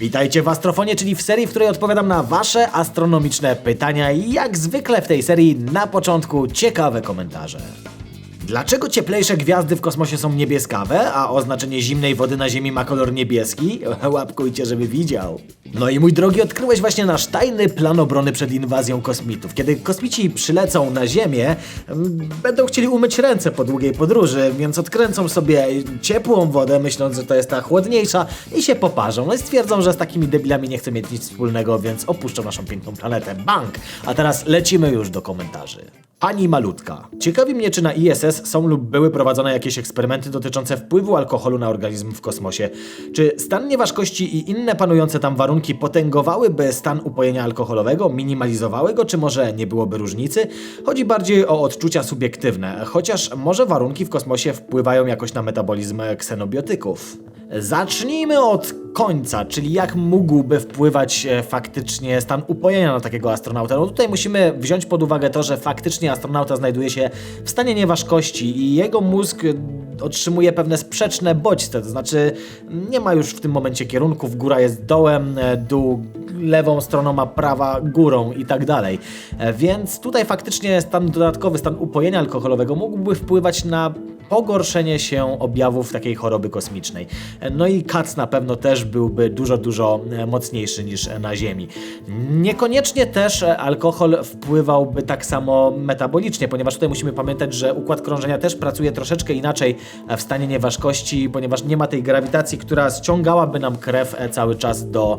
Witajcie w Astrofonie, czyli w serii, w której odpowiadam na wasze astronomiczne pytania i jak zwykle w tej serii na początku ciekawe komentarze. Dlaczego cieplejsze gwiazdy w kosmosie są niebieskawe, a oznaczenie zimnej wody na Ziemi ma kolor niebieski? Łapkujcie, żeby widział. No i mój drogi, odkryłeś właśnie nasz tajny plan obrony przed inwazją kosmitów. Kiedy kosmici przylecą na Ziemię, mm, będą chcieli umyć ręce po długiej podróży, więc odkręcą sobie ciepłą wodę, myśląc, że to jest ta chłodniejsza i się poparzą. No i stwierdzą, że z takimi debilami nie chcą mieć nic wspólnego, więc opuszczą naszą piękną planetę. Bank! A teraz lecimy już do komentarzy. Pani Malutka. Ciekawi mnie, czy na ISS są lub były prowadzone jakieś eksperymenty dotyczące wpływu alkoholu na organizm w kosmosie. Czy stan nieważkości i inne panujące tam warunki potęgowałyby stan upojenia alkoholowego, minimalizowały go, czy może nie byłoby różnicy? Chodzi bardziej o odczucia subiektywne, chociaż może warunki w kosmosie wpływają jakoś na metabolizm ksenobiotyków. Zacznijmy od końca, czyli jak mógłby wpływać e, faktycznie stan upojenia na takiego astronauta. No tutaj musimy wziąć pod uwagę to, że faktycznie astronauta znajduje się w stanie nieważkości i jego mózg otrzymuje pewne sprzeczne bodźce, to znaczy nie ma już w tym momencie kierunków, góra jest dołem, e, dół lewą stroną, a prawa górą i tak dalej. E, Więc tutaj faktycznie stan dodatkowy, stan upojenia alkoholowego mógłby wpływać na pogorszenie się objawów takiej choroby kosmicznej. E, No i kac na pewno też byłby dużo, dużo e, mocniejszy niż na Ziemi. Niekoniecznie też alkohol wpływałby tak samo metabolicznie, ponieważ tutaj musimy pamiętać, że układ krążenia też pracuje troszeczkę inaczej w stanie nieważkości, ponieważ nie ma tej grawitacji, która ściągałaby nam krew cały czas do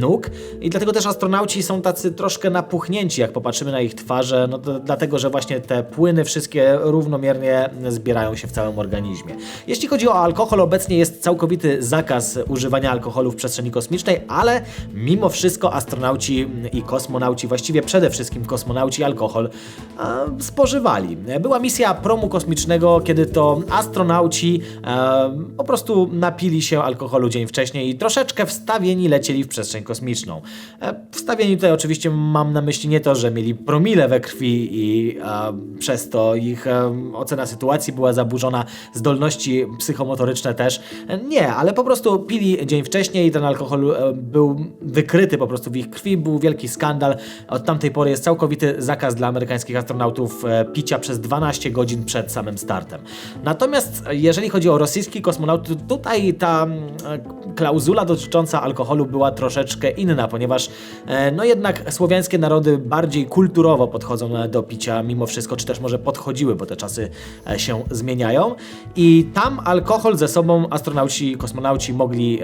nóg. I dlatego też astronauci są tacy troszkę napuchnięci, jak popatrzymy na ich twarze, no to, dlatego, że właśnie te płyny wszystkie równomiernie zbierają się w całym organizmie. Jeśli chodzi o alkohol, obecnie jest całkowity zakaz używania alkoholu w przestrzeni kosmicznej, ale mimo wszystko astronauci i kosmonauci, właściwie przede wszystkim kosmonauci alkohol e, spożywali. Była misja promu kosmicznego, kiedy to astronauci e, po prostu napili się alkoholu dzień wcześniej i troszeczkę wstawieni lecieli w przestrzeń kosmiczną. E, wstawieni tutaj oczywiście mam na myśli nie to, że mieli promile we krwi i e, przez to ich e, ocena sytuacji była zaburzona, zdolności psychomotoryczne też. Nie, ale po prostu pili dzień wcześniej ten alkohol był wykryty po prostu w ich krwi, był wielki skandal. Od tamtej pory jest całkowity zakaz dla amerykańskich astronautów picia przez 12 godzin przed samym startem. Natomiast jeżeli chodzi o rosyjski kosmonaut, to tutaj ta klauzula dotycząca alkoholu była troszeczkę inna, ponieważ e, no jednak słowiańskie narody bardziej kulturowo podchodzą e, do picia mimo wszystko, czy też może podchodziły, bo te czasy e, się zmieniają. I tam alkohol ze sobą astronauci, kosmonauci mogli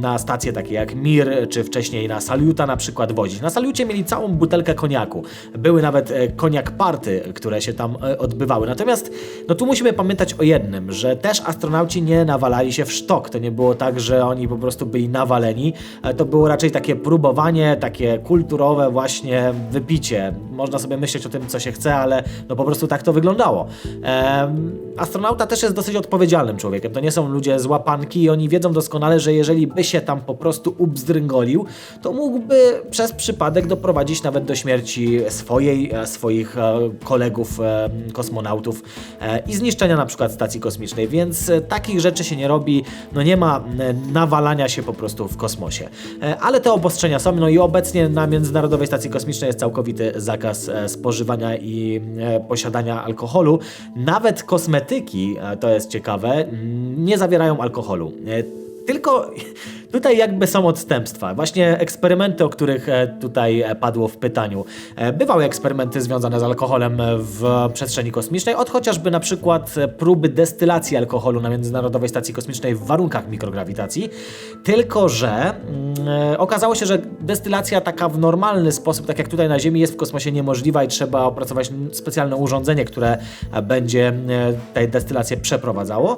na stacje takie jak Mir, czy wcześniej na Saluta na przykład wozić. Na Salucie mieli całą butelkę koniaku. Były nawet koniak party, które się tam odbywały. Natomiast no tu musimy pamiętać o jednym, że też astronauci nie nawalali się w sztok. To nie było tak, że oni po prostu byli nawaleni. To było raczej takie takie kulturowe właśnie wypicie. Można sobie myśleć o tym, co się chce, ale no po prostu tak to wyglądało. Em, astronauta też jest dosyć odpowiedzialnym człowiekiem. To nie są ludzie z łapanki i oni wiedzą doskonale, że jeżeli by się tam po prostu ubzdryngolił, to mógłby przez przypadek doprowadzić nawet do śmierci swojej, e, swoich e, kolegów e, kosmonautów i zniszczenia na przykład stacji kosmicznej, więc takich rzeczy się nie robi, no nie ma nawalania się po prostu w kosmosie. Ale te obostrzenia są, no i obecnie na Międzynarodowej Stacji Kosmicznej jest całkowity zakaz e, spożywania i e, posiadania alkoholu. Nawet kosmetyki, e, to jest ciekawe, nie zawierają alkoholu. Tylko tutaj jakby są odstępstwa. Właśnie eksperymenty, o których e, tutaj e, padło w pytaniu. E, Bywały eksperymenty związane z alkoholem w przestrzeni kosmicznej, od chociażby na przykład próby destylacji alkoholu na Międzynarodowej Stacji Kosmicznej w warunkach mikrograwitacji. Tylko, że mm, okazało się, że destylacja taka w normalny sposób, tak jak tutaj na Ziemi, jest w kosmosie niemożliwa i trzeba opracować specjalne urządzenie, które będzie tę destylację przeprowadzało.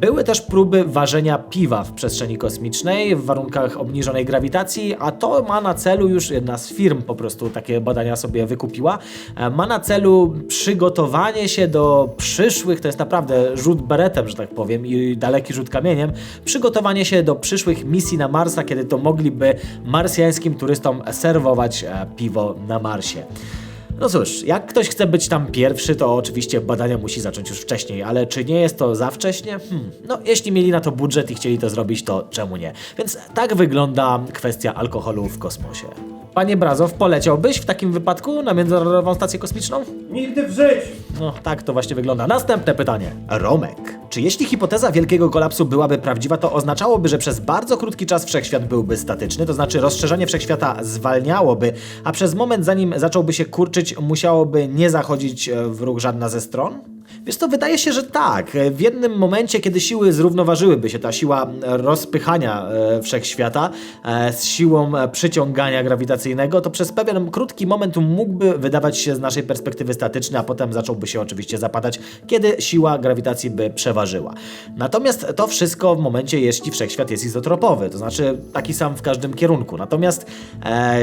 Były też próby ważenia piwa w przestrzeni kosmicznej w warunkach obniżonej grawitacji, a to ma na celu już jedna z firm po prostu takie badania sobie wykupiła. E, Ma na celu przygotowanie się do przyszłych, to jest naprawdę rzut beretem, że tak powiem, i daleki rzut kamieniem, przygotowanie się do przyszłych misji na Marsa, kiedy to mogliby marsjańskim turystom serwować e, piwo na Marsie. No cóż, jak ktoś chce być tam pierwszy, to oczywiście badania musi zacząć już wcześniej, ale czy nie jest to za wcześnie? Hmm. No, jeśli mieli na to budżet i chcieli to zrobić, to czemu nie? Więc tak wygląda kwestia alkoholu w kosmosie. Panie Brazow, poleciałbyś w takim wypadku na Międzynarodową Stację Kosmiczną? Nigdy w życiu! No, tak to właśnie wygląda. Następne pytanie. Romek. Czy jeśli hipoteza wielkiego kolapsu byłaby prawdziwa, to oznaczałoby, że przez bardzo krótki czas wszechświat byłby statyczny, to znaczy rozszerzenie wszechświata zwalniałoby, a przez moment zanim zacząłby się kurczyć, musiałoby nie zachodzić e, w ruch żadna ze stron? Wiesz to wydaje się, że tak. W jednym momencie, kiedy siły zrównoważyłyby się, ta siła rozpychania e, wszechświata e, z siłą przyciągania grawitacyjnego, to przez pewien krótki moment mógłby wydawać się z naszej perspektywy statyczny, a potem zacząłby się oczywiście zapadać, kiedy siła grawitacji by przeważyła. Natomiast to wszystko w momencie, jeśli wszechświat jest izotropowy, to znaczy taki sam w każdym kierunku. Natomiast e,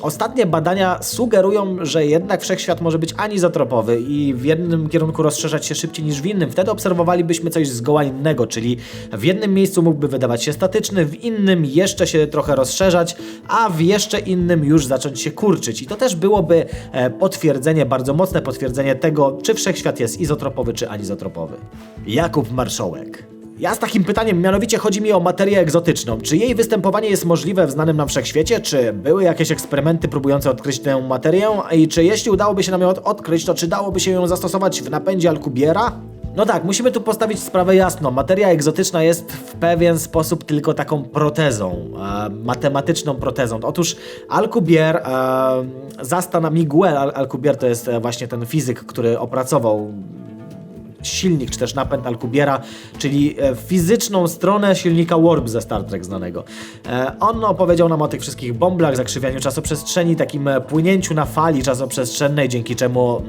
ostatnie badania sugerują, że jednak wszechświat może być anizotropowy i w jednym kierunku rozszerzać się szybciej niż w innym. Wtedy obserwowalibyśmy coś zgoła innego, czyli w jednym miejscu mógłby wydawać się statyczny, w innym jeszcze się trochę rozszerzać, a w jeszcze innym już zacząć się kurczyć. I to też byłoby e, potwierdzenie, bardzo mocne potwierdzenie tego, czy wszechświat jest izotropowy, czy anizotropowy. Jakub Marszołek. Ja z takim pytaniem, mianowicie chodzi mi o materię egzotyczną. Czy jej występowanie jest możliwe w znanym nam wszechświecie? Czy były jakieś eksperymenty próbujące odkryć tę materię? I czy jeśli udałoby się nam ją od- odkryć, to czy dałoby się ją zastosować w napędzie Alkubiera? No tak, musimy tu postawić sprawę jasno. Materia egzotyczna jest w pewien sposób tylko taką protezą, e, matematyczną protezą. Otóż Alcubierre e, zastana Miguel Al- Alcubierre to jest e, właśnie ten fizyk, który opracował silnik, czy też napęd Alkubiera, czyli e, fizyczną stronę silnika Warp ze Star Trek znanego. E, On opowiedział nam o tych wszystkich bąblach, zakrzywianiu czasoprzestrzeni, takim e, płynięciu na fali czasoprzestrzennej, dzięki czemu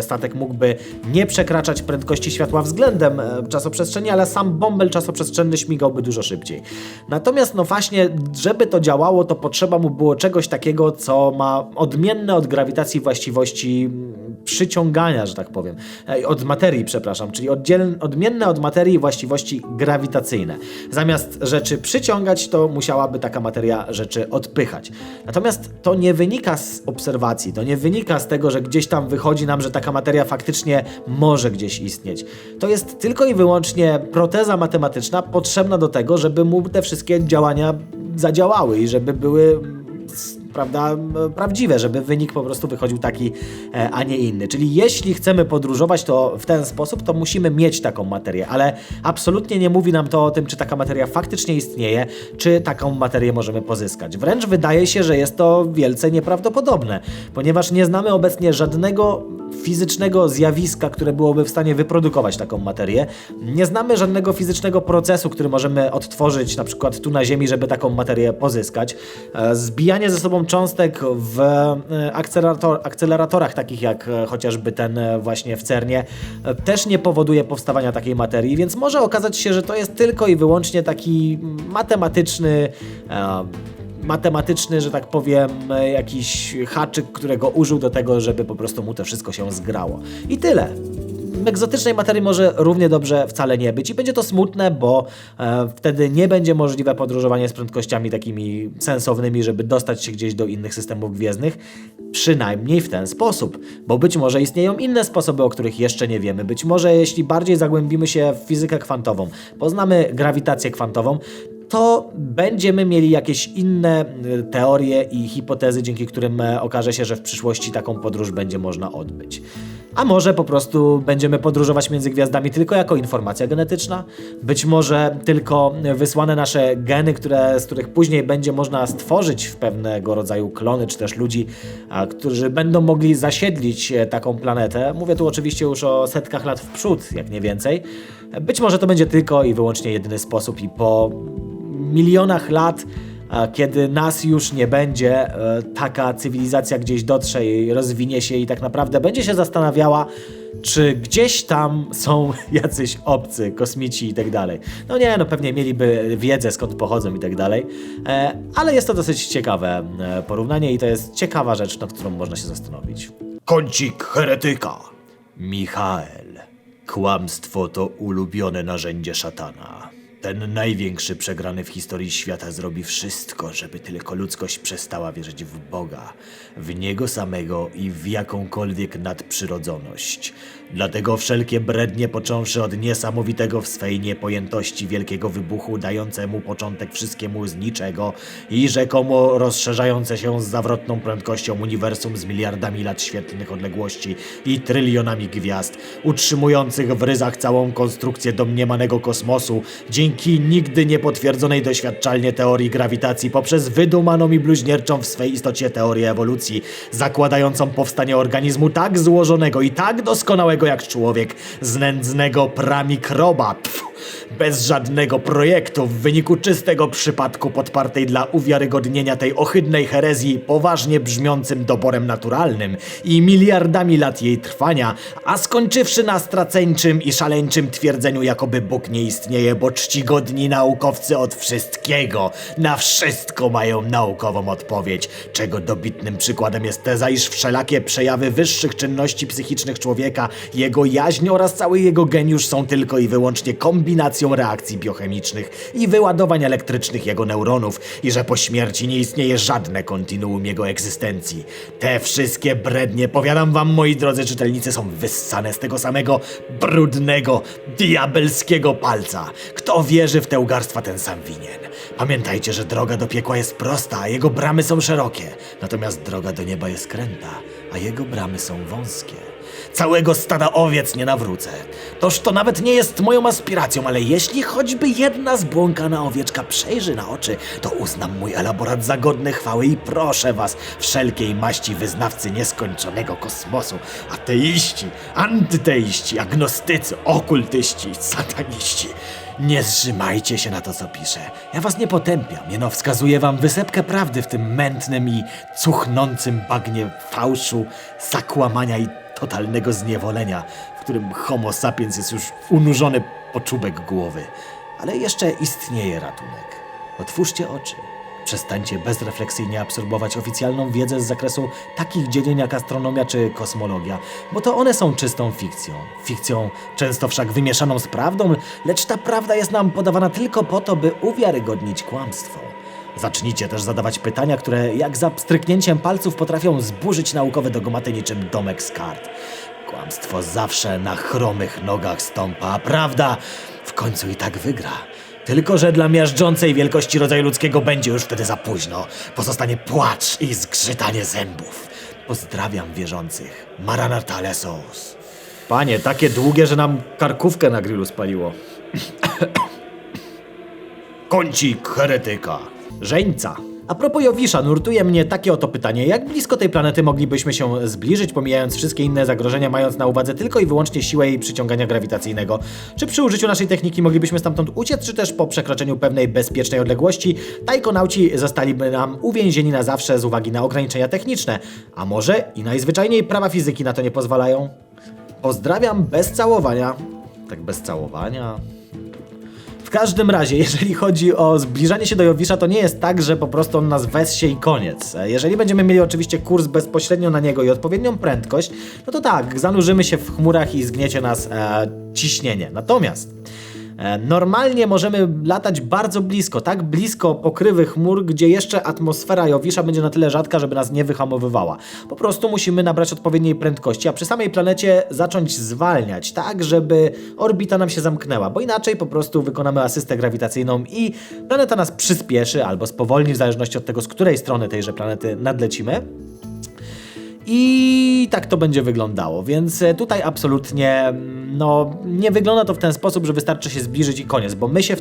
statek mógłby nie przekraczać prędkości światła względem czasoprzestrzeni, ale sam bąbel czasoprzestrzenny śmigałby dużo szybciej. Natomiast no właśnie, żeby to działało, to potrzeba mu było czegoś takiego, co ma odmienne od grawitacji właściwości przyciągania, że tak powiem, od materii, przepraszam, czyli oddziel, odmienne od materii właściwości grawitacyjne. Zamiast rzeczy przyciągać, to musiałaby taka materia rzeczy odpychać. Natomiast to nie wynika z obserwacji, to nie wynika z tego, że gdzieś tam wychodzi nam, że taka materia faktycznie może gdzieś istnieć. To jest tylko i wyłącznie proteza matematyczna potrzebna do tego, żeby mu te wszystkie działania zadziałały i żeby były prawda, prawdziwe, żeby wynik po prostu wychodził taki, e, a nie inny. Czyli jeśli chcemy podróżować to w ten sposób, to musimy mieć taką materię, ale absolutnie nie mówi nam to o tym, czy taka materia faktycznie istnieje, czy taką materię możemy pozyskać. Wręcz wydaje się, że jest to wielce nieprawdopodobne, ponieważ nie znamy obecnie żadnego fizycznego zjawiska, które byłoby w stanie wyprodukować taką materię. Nie znamy żadnego fizycznego procesu, który możemy odtworzyć na przykład tu na Ziemi, żeby taką materię pozyskać. E, Zbijanie ze sobą cząstek w e, akcelerator, akceleratorach takich jak e, chociażby ten właśnie w CERNie też nie powoduje powstawania takiej materii, więc może okazać się, że to jest tylko i wyłącznie taki matematyczny e, matematyczny, że tak powiem, e, jakiś haczyk, którego użył do tego, żeby po prostu mu to wszystko się zgrało. I tyle. Egzotycznej materii może równie dobrze wcale nie być i będzie to smutne, bo e, wtedy nie będzie możliwe podróżowanie z prędkościami takimi sensownymi, żeby dostać się gdzieś do innych systemów gwiezdnych, przynajmniej w ten sposób, bo być może istnieją inne sposoby, o których jeszcze nie wiemy. Być może jeśli bardziej zagłębimy się w fizykę kwantową, poznamy grawitację kwantową, to będziemy mieli jakieś inne y, teorie i hipotezy, dzięki którym e, okaże się, że w przyszłości taką podróż będzie można odbyć. A może po prostu będziemy podróżować między gwiazdami tylko jako informacja genetyczna? Być może tylko wysłane nasze geny, które, z których później będzie można stworzyć w pewnego rodzaju klony, czy też ludzi, a, którzy będą mogli zasiedlić e, taką planetę. Mówię tu oczywiście już o setkach lat w przód, jak nie więcej. Być może to będzie tylko i wyłącznie jedyny sposób i po milionach lat, kiedy nas już nie będzie, e, taka cywilizacja gdzieś dotrze i rozwinie się i tak naprawdę będzie się zastanawiała, czy gdzieś tam są jacyś obcy, kosmici i tak dalej. No nie, no pewnie mieliby wiedzę skąd pochodzą i tak dalej, E, ale jest to dosyć ciekawe e, porównanie i to jest ciekawa rzecz, nad którą można się zastanowić. Kącik heretyka. Michael. Kłamstwo to ulubione narzędzie szatana. Ten największy przegrany w historii świata zrobi wszystko, żeby tylko ludzkość przestała wierzyć w Boga, w Niego samego i w jakąkolwiek nadprzyrodzoność. Dlatego wszelkie brednie, począwszy od niesamowitego w swej niepojętości wielkiego wybuchu, dającemu początek wszystkiemu z niczego i rzekomo rozszerzające się z zawrotną prędkością uniwersum z miliardami lat świetlnych odległości i trylionami gwiazd, utrzymujących w ryzach całą konstrukcję domniemanego kosmosu, dzięki nigdy niepotwierdzonej doświadczalnie teorii grawitacji poprzez wydumaną i bluźnierczą w swej istocie teorię ewolucji, zakładającą powstanie organizmu tak złożonego i tak doskonałego jak człowiek, z nędznego pramikroba, bez żadnego projektu, w wyniku czystego przypadku podpartej dla uwiarygodnienia tej ohydnej herezji poważnie brzmiącym doborem naturalnym i miliardami lat jej trwania, a skończywszy na straceńczym i szaleńczym twierdzeniu, jakoby Bóg nie istnieje, bo czcigodni naukowcy od wszystkiego, na wszystko mają naukową odpowiedź, czego dobitnym przykładem jest teza, iż wszelakie przejawy wyższych czynności psychicznych człowieka, jego jaźń oraz cały jego geniusz są tylko i wyłącznie kombinacją reakcji biochemicznych i wyładowań elektrycznych jego neuronów i że po śmierci nie istnieje żadne kontinuum jego egzystencji. Te wszystkie brednie, powiadam wam moi drodzy czytelnicy, są wyssane z tego samego brudnego, diabelskiego palca. Kto wierzy w te ugarstwa, ten sam winien. Pamiętajcie, że droga do piekła jest prosta, a jego bramy są szerokie. Natomiast droga do nieba jest kręta, a jego bramy są wąskie. Całego stada owiec nie nawrócę. Toż to nawet nie jest moją aspiracją, ale jeśli choćby jedna zbłąkana owieczka przejrzy na oczy, to uznam mój elaborat za godny chwały i proszę was, wszelkiej maści wyznawcy nieskończonego kosmosu, ateiści, antyteiści, agnostycy, okultyści, sataniści. Nie zrzymajcie się na to, co piszę. Ja was nie potępiam, jeno wskazuję wam wysepkę prawdy w tym mętnym i cuchnącym bagnie fałszu, zakłamania i totalnego zniewolenia, w którym homo sapiens jest już unurzony po czubek głowy. Ale jeszcze istnieje ratunek. Otwórzcie oczy. Przestańcie bezrefleksyjnie absorbować oficjalną wiedzę z zakresu takich dziedzin jak astronomia czy kosmologia, bo to one są czystą fikcją. Fikcją często wszak wymieszaną z prawdą, lecz ta prawda jest nam podawana tylko po to, by uwiarygodnić kłamstwo. Zacznijcie też zadawać pytania, które jak za pstryknięciem palców potrafią zburzyć naukowe dogmaty niczym domek z kart. Kłamstwo zawsze na chromych nogach stąpa, a prawda w końcu i tak wygra. Tylko, że dla miażdżącej wielkości rodzaju ludzkiego będzie już wtedy za późno. Pozostanie płacz i zgrzytanie zębów. Pozdrawiam wierzących. Maranatha Lesos. Panie, takie długie, że nam karkówkę na grillu spaliło. Kącik heretyka. Żeńca. A propos Jowisza, nurtuje mnie takie oto pytanie. Jak blisko tej planety moglibyśmy się zbliżyć, pomijając wszystkie inne zagrożenia, mając na uwadze tylko i wyłącznie siłę jej przyciągania grawitacyjnego? Czy przy użyciu naszej techniki moglibyśmy stamtąd uciec, czy też po przekroczeniu pewnej bezpiecznej odległości tajkonauci zostaliby nam uwięzieni na zawsze z uwagi na ograniczenia techniczne? A może i najzwyczajniej prawa fizyki na to nie pozwalają? Pozdrawiam bez całowania. Tak bez całowania. W każdym razie, jeżeli chodzi o zbliżanie się do Jowisza, to nie jest tak, że po prostu on nas wessie i koniec. Jeżeli będziemy mieli oczywiście kurs bezpośrednio na niego i odpowiednią prędkość, no to tak, zanurzymy się w chmurach i zgniecie nas e, ciśnienie. Natomiast normalnie możemy latać bardzo blisko, tak blisko pokrywy chmur, gdzie jeszcze atmosfera Jowisza będzie na tyle rzadka, żeby nas nie wyhamowywała. Po prostu musimy nabrać odpowiedniej prędkości, a przy samej planecie zacząć zwalniać, tak żeby orbita nam się zamknęła, bo inaczej po prostu wykonamy asystę grawitacyjną i planeta nas przyspieszy albo spowolni, w zależności od tego, z której strony tejże planety nadlecimy. I tak to będzie wyglądało, więc e, tutaj absolutnie mm, no, nie wygląda to w ten sposób, że wystarczy się zbliżyć i koniec, bo my się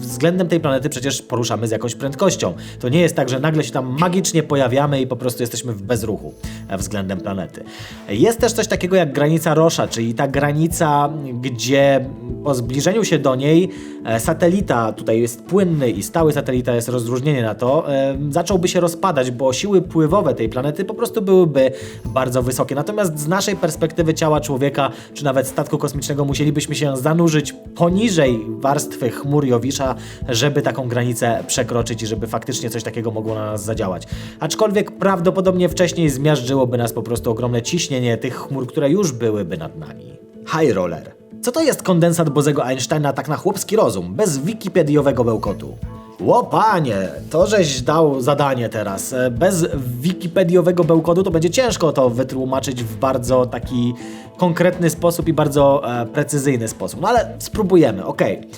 względem tej planety przecież poruszamy z jakąś prędkością. To nie jest tak, że nagle się tam magicznie pojawiamy i po prostu jesteśmy w bezruchu e, względem planety. Jest też coś takiego jak granica Rosza, czyli ta granica, gdzie po zbliżeniu się do niej e, satelita, tutaj jest płynny i stały satelita, jest rozróżnienie na to, zacząłby się rozpadać, bo siły pływowe tej planety po prostu byłyby bardzo wysokie. Natomiast z naszej perspektywy ciała człowieka, czy nawet statku kosmicznego, musielibyśmy się zanurzyć poniżej warstwy chmur Jowisza, żeby taką granicę przekroczyć i żeby faktycznie coś takiego mogło na nas zadziałać. Aczkolwiek prawdopodobnie wcześniej zmiażdżyłoby nas po prostu ogromne ciśnienie tych chmur, które już byłyby nad nami. High Roller. Co to jest kondensat Bozego Einsteina tak na chłopski rozum, bez wikipediowego bełkotu? Łopanie, to żeś dał zadanie teraz. E, Bez wikipediowego bełkotu to będzie ciężko to wytłumaczyć w bardzo taki konkretny sposób i bardzo e, precyzyjny sposób. No ale spróbujemy, okej.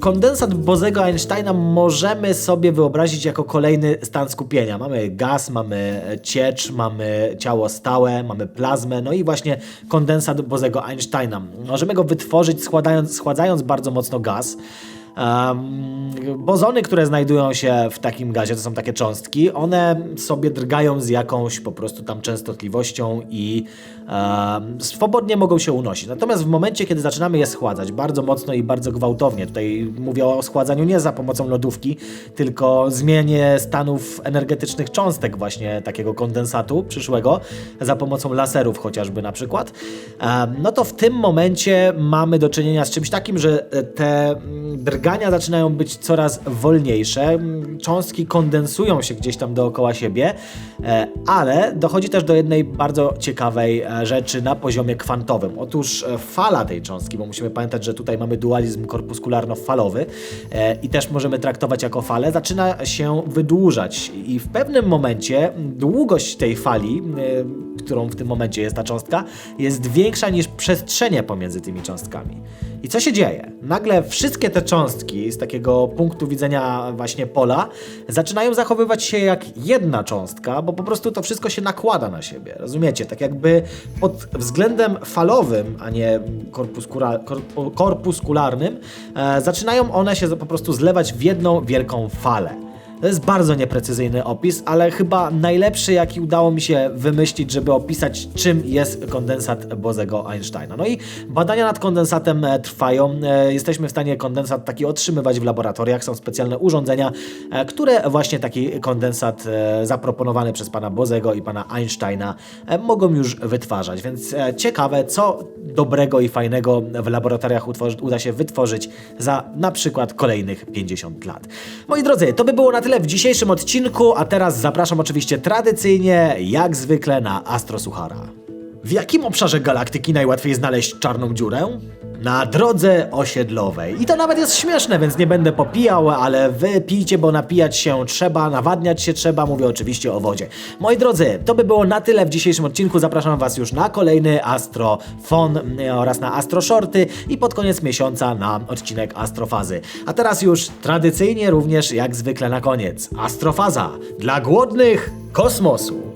Kondensat Bozego Einsteina możemy sobie wyobrazić jako kolejny stan skupienia. Mamy gaz, mamy ciecz, mamy ciało stałe, mamy plazmę, no i właśnie kondensat Bozego Einsteina. Możemy go wytworzyć składając, schładzając bardzo mocno gaz. Bozony, które znajdują się w takim gazie, to są takie cząstki, one sobie drgają z jakąś po prostu tam częstotliwością i swobodnie mogą się unosić. Natomiast w momencie, kiedy zaczynamy je schładzać bardzo mocno i bardzo gwałtownie, tutaj mówię o schładzaniu nie za pomocą lodówki, tylko zmianie stanów energetycznych cząstek właśnie takiego kondensatu przyszłego za pomocą laserów chociażby na przykład, no to w tym momencie mamy do czynienia z czymś takim, że te mm, drgania zaczynają być coraz wolniejsze, mm, cząstki kondensują się gdzieś tam dookoła siebie, e, ale dochodzi też do jednej bardzo ciekawej e, rzeczy na poziomie kwantowym. Otóż e, fala tej cząstki, bo musimy pamiętać, że tutaj mamy dualizm korpuskularno-falowy i też możemy traktować jako falę, zaczyna się wydłużać i w pewnym momencie długość tej fali, którą w tym momencie jest ta cząstka, jest większa niż przestrzenie pomiędzy tymi cząstkami. I co się dzieje? Nagle wszystkie te cząstki z takiego punktu widzenia właśnie pola zaczynają zachowywać się jak jedna cząstka, bo po prostu to wszystko się nakłada na siebie. Rozumiecie? Tak jakby pod względem falowym, a nie korpuskularnym, e, zaczynają one się po prostu zlewać w jedną wielką falę. To jest bardzo nieprecyzyjny opis, ale chyba najlepszy, jaki udało mi się wymyślić, żeby opisać, czym jest kondensat Bozego Einsteina. No i badania nad kondensatem e, trwają. E, Jesteśmy w stanie kondensat taki otrzymywać w laboratoriach. Są specjalne urządzenia, e, które właśnie taki kondensat zaproponowany przez pana Bozego i pana Einsteina mogą już wytwarzać. Więc ciekawe, co dobrego i fajnego w laboratoriach uda się wytworzyć za na przykład kolejnych 50 lat. Moi drodzy, to by było na tyle w dzisiejszym odcinku, a teraz zapraszam oczywiście tradycyjnie, jak zwykle, na Astro Suchara. W jakim obszarze galaktyki najłatwiej znaleźć czarną dziurę? Na drodze osiedlowej. I to nawet jest śmieszne, więc nie będę popijał, ale wy pijcie, bo napijać się trzeba, nawadniać się trzeba, mówię oczywiście o wodzie. Moi drodzy, to by było na tyle w dzisiejszym odcinku. Zapraszam was już na kolejny Astrofon e, oraz na Astro Shorty i pod koniec miesiąca na odcinek Astrofazy. A teraz już tradycyjnie również jak zwykle na koniec Astrofaza dla głodnych kosmosu.